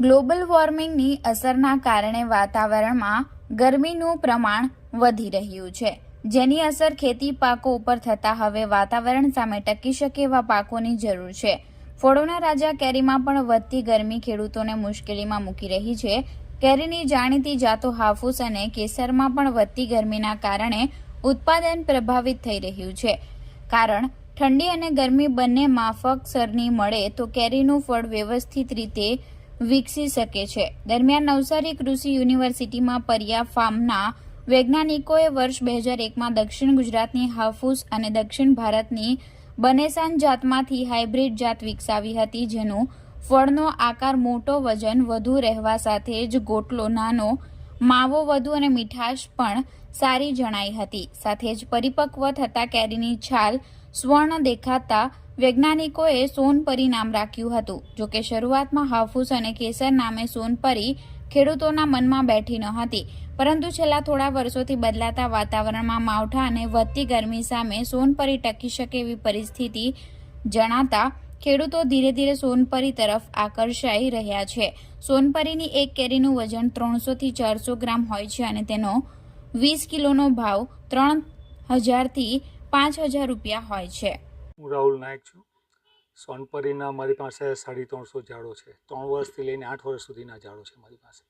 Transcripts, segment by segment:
Global વોર્મિંગની અસરના કારણે વાતાવરણમાં ગરમીનું પ્રમાણ વધી રહ્યું છે. જેની અસર ખેતી પાકો ઉપર થતા હવે વાતાવરણ સામે ટકી શકે એવા પાકોની જરૂર છે. ફળોના રાજા કેરીમાં પણ વધતી ગરમી ખેડૂતોને મુશ્કેલીમાં મૂકી રહી છે. કેરીની જાણીતી જાતો હાફૂસ અને કેસરમાં પણ વધતી ગરમીના કારણે ઉત્પાદન પ્રભાવિત થઈ રહ્યું છે. કારણ, ઠંડી અને ગરમી બંને માફક સરની મળે તો કેરીનું ફળ વ્યવસ્થિત રીતે વિકસી શકે છે. દરમિયાન નવસારી કૃષિ યુનિવર્સિટીમાં પર્યા ફાર્મના વૈજ્ઞાનિકોએ વર્ષ બે હજાર એકમાં દક્ષિણ ગુજરાતની હાફૂસ અને દક્ષિણ ભારતની બનેસાન જાતમાંથી હાઇબ્રિડ જાત વિકસાવી હતી, જેનું ફળનો આકાર મોટો વજન વધુ રહેવા સાથે જ ગોટલો, નાનો, માવો વધુ અને મીઠાશ પણ સારી જણાઈ હતી. સાથે જ પરિપક્વ થતા કેરીની છાલ સ્વર્ણ દેખાતા વૈજ્ઞાનિકોએ સોનપરી નામ રાખ્યું હતું. જોકે શરૂઆતમાં હાફૂસ અને કેસર નામે સોનપરી ખેડૂતોના મનમાં બેઠી ન હતી. પરંતુ છેલ્લા થોડા વર્ષોથી બદલાતા વાતાવરણમાં માવઠા અને વધતી ગરમી સામે સોનપરી ટકી શકે એવી પરિસ્થિતિ જણાતા ખેડૂતો ધીરે ધીરે સોનપરી તરફ આકર્ષાઈ રહ્યા છે. સોનપરીની એક કેરીનું વજન ત્રણસોથી ચારસો ગ્રામ હોય છે અને તેનો વીસ કિલોનો ભાવ ત્રણ હજારથી પાંચ હજાર રૂપિયા હોય છે. હું રાહુલ નાયક છું. સોનપરીના મારી પાસે સાડી ત્રણસો ઝાડો છે. ત્રણ વર્ષથી લઈને આઠ વર્ષ સુધીના ઝાડો છે મારી પાસે.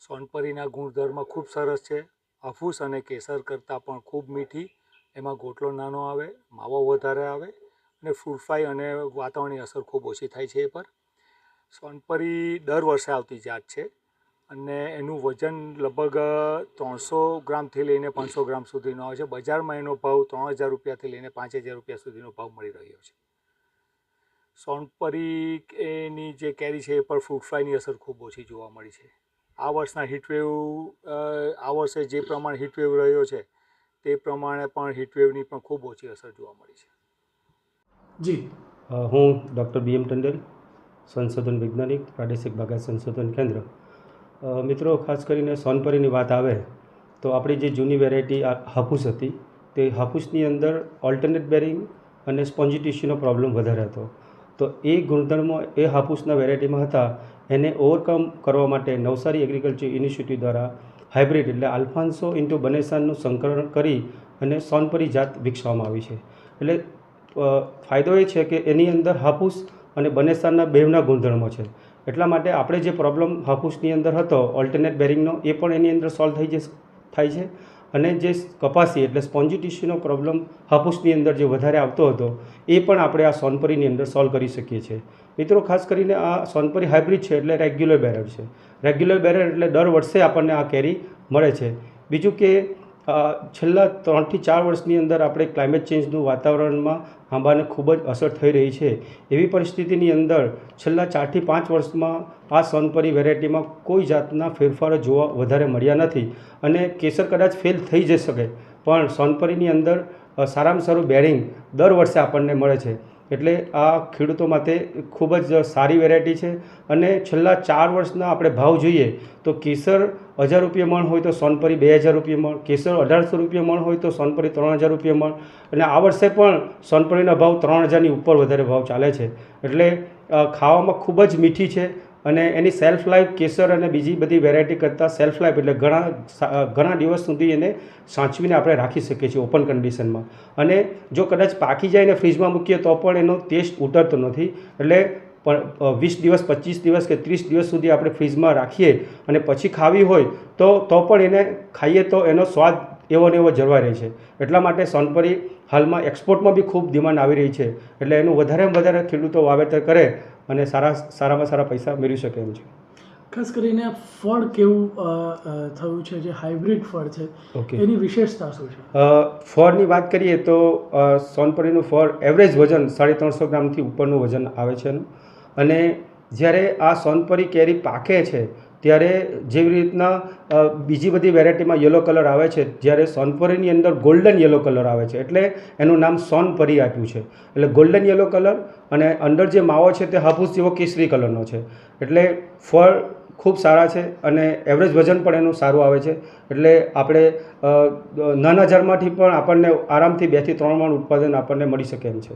સોનપરીના ગુણધર્મ ખૂબ સરસ છે. અફૂસ અને કેસર કરતાં પણ ખૂબ મીઠી, એમાં ગોટલો નાનો આવે, માવો વધારે આવે અને ફૂરફાઈ અને વાતાવરણની અસર ખૂબ ઓછી થાય છે એ પર. સોનપરી દર વર્ષે આવતી જાત છે. અને એનું વજન લગભગ ત્રણસો ગ્રામથી લઈને પાંચસો ગ્રામ સુધીનો આવે છે. બજારમાં એનો ભાવ ત્રણ હજાર રૂપિયાથી લઈને પાંચ હજાર રૂપિયા સુધીનો ભાવ મળી રહ્યો છે. સોનપરી એની જે કેરી છે એ પર ફ્રૂટ ફ્લાયની અસર ખૂબ ઓછી જોવા મળી છે. આ વર્ષના હીટવેવ આ વર્ષે જે પ્રમાણે હીટવેવ રહ્યો છે તે પ્રમાણે પણ હીટવેવની પણ ખૂબ ઓછી અસર જોવા મળી છે. જી. હું ડૉક્ટર બી એમ ટંડેલ સંશોધન વૈજ્ઞાનિક પ્રાદેશિક બગાસ સંશોધન કેન્દ્ર. મિત્રો, ખાસ કરીને સોનપરીની વાત આવે, તો આપણી જે જૂની વેરાયટી હાફૂસ હતી, તે હાફૂસની અંદર ઓલ્ટરનેટ બેરિંગ અને સ્પોન્જી ટિશ્યુનો પ્રોબ્લેમ વધારે હતો. તો એ ગુણધર્મો એ હાફૂસના વેરાયટીમાં હતા. એને ઓવરકમ કરવા માટે નવસારી એગ્રીકલ્ચર યુનિવર્સિટી દ્વારા હાઇબ્રિડ એટલે આલ્ફાન્સો ઇન્ટુ બનેસાનનું સંકલન કરી અને સોનપરી જાત વિકસાવવામાં આવી છે. એટલે ફાયદો એ છે કે એની અંદર હાફૂસ અને બનેસાનના બેવના ગુણધર્મો છે. એટલા માટે આપણે જે પ્રોબ્લેમ હાફૂસની અંદર હતો ઓલ્ટરનેટ બેરિંગનો એ પણ એની અંદર સોલ્વ થઈ જશે, થાય છે. અને જે કપાસી એટલે સ્પોન્જી ટિશ્યુનો પ્રોબ્લેમ હાફૂસની અંદર જે વધારે આવતો હતો, એ પણ આપણે આ સોનપરીની અંદર સોલ્વ કરી શકીએ છીએ. મિત્રો, ખાસ કરીને આ સોનપરી હાઇબ્રિડ છે એટલે રેગ્યુલર બેરર છે. રેગ્યુલર બેરર એટલે દર વર્ષે આપણને આ કેરી મળે છે. બીજું કે છેલ્લા ત્રણથી ચાર વર્ષની અંદર આપણે ક્લાઇમેટ ચેન્જનું વાતાવરણમાં આંબાને ખૂબ જ અસર થઈ રહી છે. એવી પરિસ્થિતિની અંદર છેલ્લા ચારથી પાંચ વર્ષમાં આ સોનપરી વેરાયટીમાં કોઈ જાતના ફેરફારો જોવા વધારે મળ્યા નથી અને કેસર કદાચ ફેલ થઈ જઈ શકે. પણ સોનપરીની અંદર સારામાં સારું બેરિંગ દર વર્ષે આપણને મળે છે. એટલે આ ખેડૂતો માટે ખૂબ જ સારી વેરાયટી છે. અને છેલ્લા ચાર વર્ષના આપણે ભાવ જોઈએ તો કેસર હજાર રૂપિયા મણ હોય તો સોનપરી બે હજાર રૂપિયા મણ, કેસર અઢારસો રૂપિયા મણ હોય તો સોનપરી ત્રણ હજાર રૂપિયા મણ અને આ વર્ષે પણ સોનપરીના ભાવ ત્રણ હજારની ઉપર વધારે ભાવ ચાલે છે. એટલે ખાવામાં ખૂબ જ મીઠી છે. અને એની સેલ્ફ લાઈફ કેસર અને બીજી બધી વેરાયટી કરતાં સેલ્ફ લાઈફ એટલે ઘણા ઘણા દિવસ સુધી એને સાચવીને આપણે રાખી શકીએ છીએ ઓપન કન્ડિશનમાં અને જો કદાચ પાકી જાય ને ફ્રીજમાં મૂકીએ તો પણ એનો ટેસ્ટ ઉતરતો નથી. એટલે પણ વીસ દિવસ, પચીસ દિવસ કે ત્રીસ દિવસ સુધી આપણે ફ્રીજમાં રાખીએ અને પછી ખાવી હોય તો તો પણ એને ખાઈએ તો એનો સ્વાદ એવો ને એવો જળવાઈ રહે છે. એટલા માટે સોનપરી હાલમાં એક્સપોર્ટમાં બી ખૂબ ડિમાન્ડ આવી રહી છે. એટલે એનું વધારેમાં વધારે ખેડૂતો વાવેતર કરે અને સારા સારામાં સારા પૈસા મેળવી શકે એમ છે. ખાસ કરીને ફળ કેવું થયું છે જે હાઇબ્રિડ ફળ છે ઓકે. એની વિશેષતા શું છે? ફળની વાત કરીએ તો સોનપરીનું ફળ એવરેજ વજન સાડી ત્રણસો ગ્રામથી ઉપરનું વજન આવે છે એનું. અને જ્યારે આ સોનપરી કેરી પાકે છે ત્યારે જેવી રીતના બીજી બધી વેરાયટીમાં યલો કલર આવે છે, જ્યારે સોનપરીની અંદર ગોલ્ડન યલો કલર આવે છે, એટલે એનું નામ સોનપરી આપ્યું છે. એટલે ગોલ્ડન યલો કલર અને અંદર જે માવો છે તે હાફૂસ જેવો કેસરી કલરનો છે. એટલે ફળ ખૂબ સારા છે અને એવરેજ વજન પણ એનું સારું આવે છે. એટલે આપણે નાના ઝાડમાંથી પણ આપણને આરામથી બેથી ત્રણ મણ ઉત્પાદન આપણને મળી શકે એમ છે.